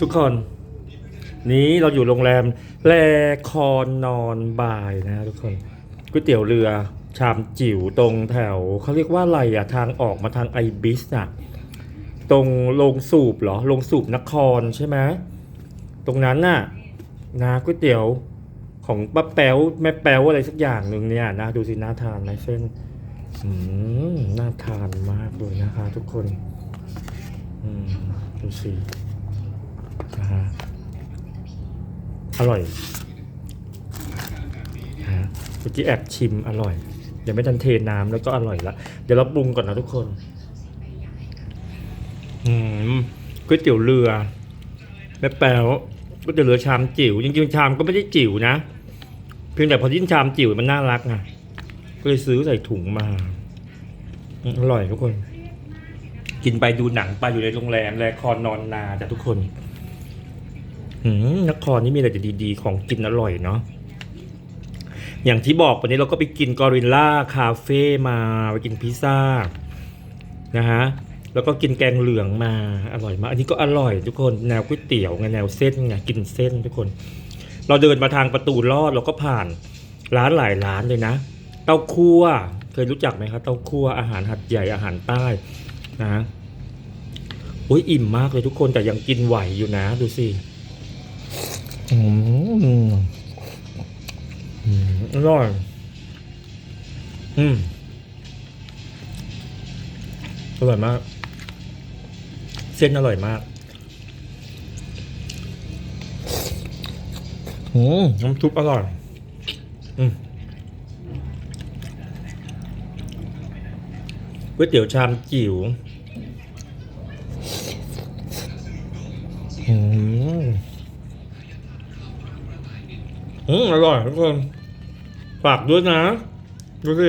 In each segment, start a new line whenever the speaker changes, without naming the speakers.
ทุกคน นี้เราอยู่โรงแรมแลคอนนอนบายนะทุกคนก๋วยเตี๋ยวเรือชามจิ๋วตรงแถวเขาเรียกว่าอะไรอะทางออกมาทางไอบิสอะตรงโรงสูบเหรอโรงสูบนครใช่ไหมตรงนั้นน่ะนะก๋วยเตี๋ยวของป้าแป๊วแม่แป๊วอะไรสักอย่างหนึ่งเนี่ยนะดูสิน่าทานไหมเส้นน่าทานมากเลยนะคะ ทุกคนดูสิ นะฮะอร่อยฮะเมื่อกี้แอบชิมอร่อยยังไม่ทันเทน้ำแล้วก็อร่อยละเดี๋ยวเราปรุงก่อนนะทุกคนอืมก๋วยเตี๋ยวเรือแม่แป๋วก๋วยเตี๋ยวเรือชามจิ๋วจริงๆชามก็ไม่ได้จิ๋วนะเพียงแต่พอยิ่งชามจิ๋วมันน่ารักไงก็เลยซื้อใส่ถุงมาอร่อยทุกคน กินไปดูหนังไปอยู่ในโรงแรมแลคอนนอนนาจ้ะทุกคน นครนี่มีอะไรดีๆ ของกินอร่อยเนาะอย่างที่บอกวันนี้เราก็ไปกินกอริลล่าคาเฟ่มาไปกินพิซซ่านะฮะแล้วก็กินแกงเหลืองมาอร่อยมากอันนี้ก็อร่อยทุกคนแนวก๋วยเตี๋ยวไงแนวเส้นไงกินเส้นทุกคน เราเดินมาทางประตูลอดเราก็ผ่านร้านหลายร้านเลยนะ เต้าคั่วเคยรู้จักไหมครับเต้าคั่วอาหารหัดใหญ่อาหารใต้นะโอ้ยอิ่มมากเลยทุกคนแต่ยังกินไหวอยู่นะ ดูสิ อืมอร่อย อืมอร่อยมาก เส้นอร่อยมาก อืมน้ำซุปอร่อย อืมก๋วยเตี๋ยวชามจิ๋วอืม อืมอร่อยทุกคนฝากด้วยนะดูสิ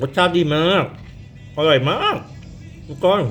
รสชาติดีมาก อร่อยมากทุกคน